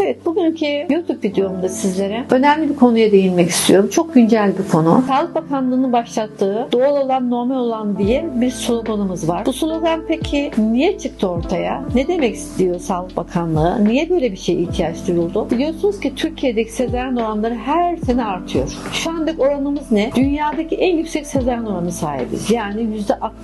Evet, bugünkü YouTube videomda sizlere önemli bir konuya değinmek istiyorum. Çok güncel bir konu. Sağlık Bakanlığı'nın başlattığı doğal olan normal olan diye bir sloganımız var. Bu slogan peki niye çıktı ortaya? Ne demek istiyor Sağlık Bakanlığı? Niye böyle bir şeye ihtiyaç duyuldu? Biliyorsunuz ki Türkiye'deki sezaryen oranları her sene artıyor. Şu andaki oranımız ne? Dünyadaki en yüksek sezaryen oranı sahibiz. Yani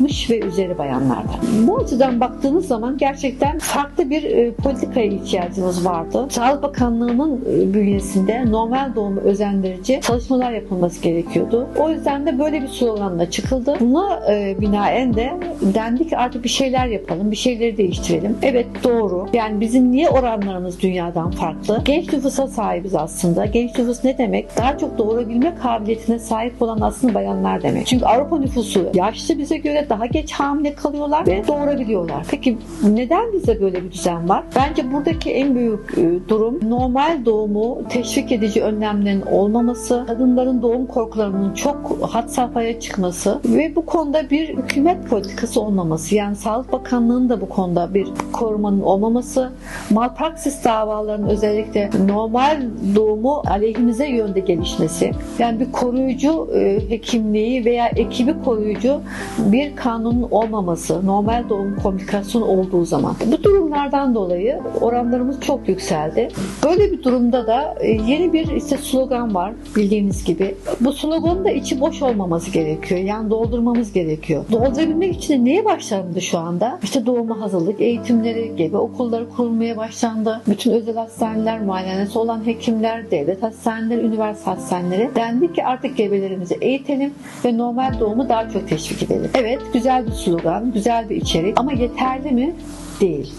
%60 ve üzeri bayanlarda. Bu açıdan baktığınız zaman gerçekten farklı bir e, politikaya ihtiyacımız vardı. Sağlık Bakanlığı'nın e, bünyesinde normal doğumu özendirici çalışmalar yapılması gerekiyordu. O yüzden de böyle bir sloganla çıkıldı. Buna e, binaen de dendi ki artık bir şeyler yapalım, bir şeyleri değiştirelim. Evet doğru. Yani bizim niye oranlarımız dünyadan farklı? Genç nüfusa sahibiz aslında. Genç nüfus ne demek? Daha çok doğurabilme kabiliyetine sahip olan aslında bayanlar demek. Çünkü Avrupa nüfusu yaşlı bize göre daha geç hamile kalıyorlar ve doğurabiliyorlar. Peki neden bize böyle bir düzen var? Bence buradaki en büyük e, durum normal doğumu teşvik edici önlemlerin olmaması, kadınların doğum korkularının çok had safhaya çıkması ve bu konuda bir hükümet politikası olmaması. Yani Sağlık Bakanlığı'nın da bu konuda bir korumanın olmaması, malpraksis davalarının özellikle normal doğumu aleyhimize yönde gelişmesi. Yani bir koruyucu e, hekimliği veya ekibi koruyucu bir kanunun olmaması, normal doğum komplikasyonu olduğu zaman. Bu durumlardan dolayı oranlarımız çok yükseldi. Böyle bir durumda da e, yeni bir işte slogan var bildiğiniz gibi. Bu sloganın da içi boş olmaması gerekiyor. Yani doldurmamız gerekiyor. Doldurabilmek için de neye başlandı şu anda? İşte doğuma hazırlık eğitimleri, gebe okulları kurulmaya başlandı. Bütün özel hastaneler, muayenesi olan hekimler, devlet hastaneleri, üniversite hastaneleri dendi ki artık gebelerimizi eğitelim ve normal doğumu daha çok teşvik edelim. Evet güzel bir slogan, güzel bir içerik ama yeterli mi? Değil.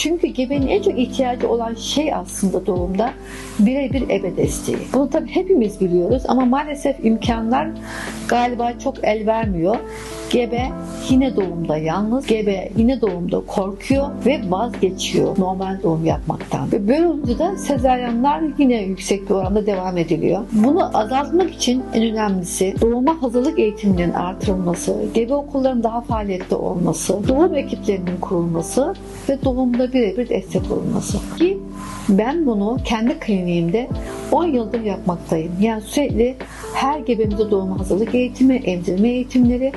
Çünkü gebenin en çok ihtiyacı olan şey aslında doğumda birebir ebe desteği. Bunu tabii hepimiz biliyoruz ama maalesef imkanlar galiba çok el vermiyor. Gebe yine doğumda yalnız, gebe yine doğumda korkuyor ve vazgeçiyor normal doğum yapmaktan. Ve böyle olunca da sezaryenler yine yüksek bir oranda devam ediliyor. Bunu azaltmak için en önemlisi doğuma hazırlık eğitimlerinin artırılması, gebe okullarının daha faaliyette olması, doğum ekiplerinin kurulması ve doğumda birebir destek olunması. Ki ben bunu kendi kliniğimde 10 yıldır yapmaktayım. Yani sürekli her gebemize doğum hazırlık eğitimi, emzirme eğitimleri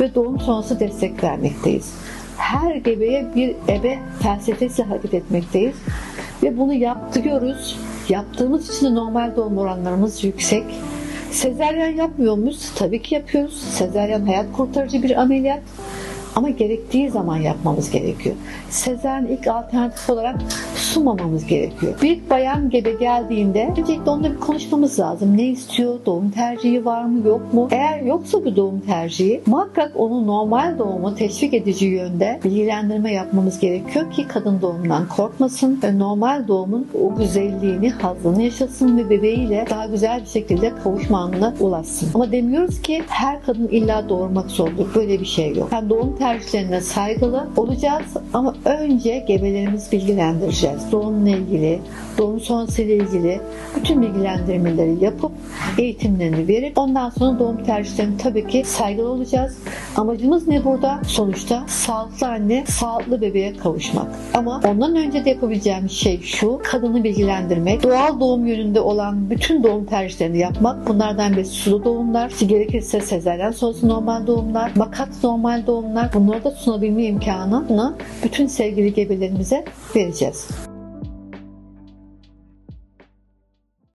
ve doğum sonrası destek vermekteyiz. Her gebeye bir ebe felsefesi hareket etmekteyiz. Ve bunu yaptırıyoruz. Yaptığımız için de normal doğum oranlarımız yüksek. Sezeryan yapmıyor muyuz? Tabii ki yapıyoruz. Sezeryan hayat kurtarıcı bir ameliyat. Ama gerektiği zaman yapmamız gerekiyor. Sezaryen ilk alternatif olarak sunmamamız gerekiyor. Bir bayan gebe geldiğinde öncelikle onunla bir konuşmamız lazım. Ne istiyor? Doğum tercihi var mı? Yok mu? Eğer yoksa bir doğum tercihi muhakkak onu normal doğumu teşvik edici yönde bilgilendirme yapmamız gerekiyor ki kadın doğumdan korkmasın ve normal doğumun o güzelliğini, hazını yaşasın ve bebeğiyle daha güzel bir şekilde kavuşma anına ulaşsın. Ama demiyoruz ki her kadın illa doğurmak zordur. Böyle bir şey yok. Yani doğum tercihlerine saygılı olacağız ama önce gebelerimizi bilgilendireceğiz. Doğumla ilgili, doğum sonrası ile ilgili bütün bilgilendirmeleri yapıp eğitimlerini verip ondan sonra doğum tercihlerine tabii ki saygılı olacağız. Amacımız ne burada? Sonuçta sağlıklı anne, sağlıklı bebeğe kavuşmak. Ama ondan önce de yapabileceğimiz şey şu, kadını bilgilendirmek, doğal doğum yönünde olan bütün doğum tercihlerini yapmak. Bunlardan birisi sulu doğumlar, gerekirse sezaryen sonrası normal doğumlar, makat normal doğumlar, bunları da sunabilme imkanını bütün sevgili gebelerimize vereceğiz.